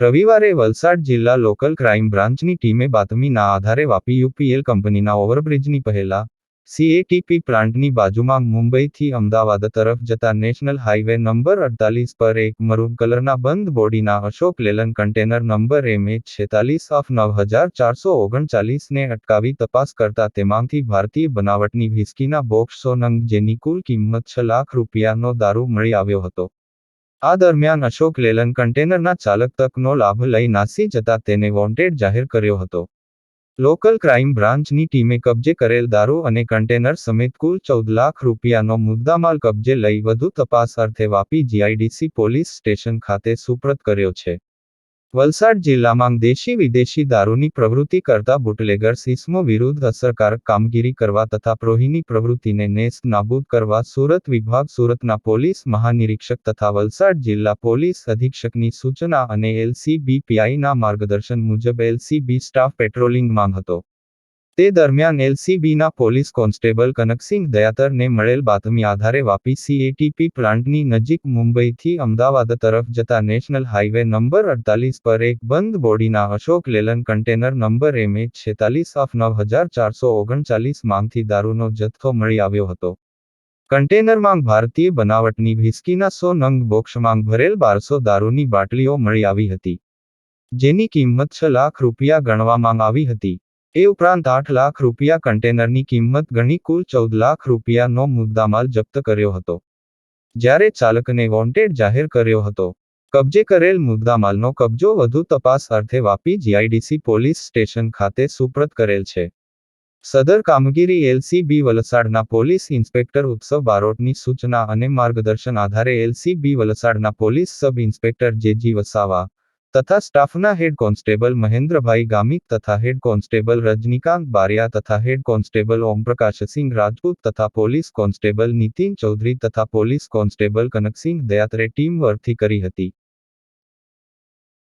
રવિવારે વલસાડ જિલ્લા local crime બ્રાન્ચની ટીમે બાતમીના આધારે વાપી યુપીએલ કંપનીના ઓવરબ્રિજની પહેલા સીએટીપી પ્લાન્ટની બાજુમાં મુંબઈથી અમદાવાદ તરફ જતા નેશનલ હાઈવે નંબર અડતાલીસ પર એક મરૂન કલરના બંધ બોડીના Ashok Leyland container number MH છેતાલીસ ઓફ નવ હજાર ચારસો ઓગણચાલીસને અટકાવી તપાસ કરતા તેમાંથી ભારતીય બનાવટની વ્હિસ્કીના બોક્સો નંગ જેની કુલ કિંમત છ લાખ રૂપિયાનો દારૂ મળી આવ્યો હતો. આ દરમિયાન અશોક લેલન કન્ટેનરના ચાલક તકનો લાભ લઈ નાસી જતા તેને વોન્ટેડ જાહેર કર્યો હતો. લોકલ ક્રાઇમ બ્રાન્ચની ટીમે કબજે કરેલ દારૂ અને કન્ટેનર સમેત કુલ ચૌદ લાખ રૂપિયાનો મુદ્દામાલ કબજે લઈ વધુ તપાસ અર્થે વાપી જીઆઈડીસી પોલીસ સ્ટેશન ખાતે સુપ્રત કર્યો છે. વલસાડ જિલ્લામાં દેશી વિદેશી દારૂની પ્રવૃત્તિ કરતા બુટલેગર્સ ઇસમો વિરુદ્ધ અસરકારક કામગીરી કરવા તથા પ્રોહીની પ્રવૃત્તિને નેસ્ત નાબૂદ કરવા સુરત વિભાગ સુરતના પોલીસ મહાનિરીક્ષક તથા વલસાડ જિલ્લા પોલીસ અધિક્ષકની સૂચના અને એલસીબી પીઆઈના માર્ગદર્શન મુજબ એલસીબી સ્ટાફ પેટ્રોલિંગમાં હતો. તે દરમિયાન એલસીબીના પોલીસ કોન્સ્ટેબલ કનકસિંહ દયાતરને મળેલ બાતમી આધારે વાપી સીએટીપી પ્લાન્ટની નજીક મુંબઈથી અમદાવાદ તરફ જતા નેશનલ હાઈવે નંબર અડતાલીસ પર એક બંધ બોડીના Ashok Leyland container number MH છેતાલીસ ઓફ નવ હજાર ચારસો ઓગણચાલીસ માંગથી દારૂનો જથ્થો મળી આવ્યો હતો. કન્ટેનરમાં ભારતીય બનાવટની ભિસ્કીના સો નંગ બોક્ષમાં ભરેલ બારસો દારૂની બાટલીઓ મળી આવી હતી, જેની કિંમત છ લાખ રૂપિયા ગણવામાં આવી હતી. એ ઉપરાંત આઠ લાખ રૂપિયા કન્ટેનરની કિંમત ગણી કુલ ચૌદ લાખ રૂપિયાનો મુદ્દામાલ જપ્ત કર્યો હતો. જ્યારે ચાલકને વોન્ટેડ જાહેર કર્યો હતો. કબજે કરેલ મુદ્દામાલનો કબજો વધુ તપાસ અર્થે વાપી જીઆઈડીસી પોલીસ સ્ટેશન ખાતે સુપ્રત કરેલ છે. સદર કામગીરી એલસીબી વલસાડના પોલીસ ઇન્સ્પેક્ટર ઉત્સવ બારોટની સૂચના અને માર્ગદર્શન આધારે એલસીબી વલસાડના police sub inspector JG Vasava તથા સ્ટાફના હેડ કોન્સ્ટેબલ મહેન્દ્રભાઈ ગામિત તથા હેડ કોન્સ્ટેબલ રજનીકાંત બારિયા તથા હેડ કોન્સ્ટેબલ ઓમપ્રકાશસિંહ રાજપૂત તથા પોલીસ કોન્સ્ટેબલ નીતિન ચૌધરી તથા police constable Kanaksinh Dayatre team વર્કથી કરી હતી.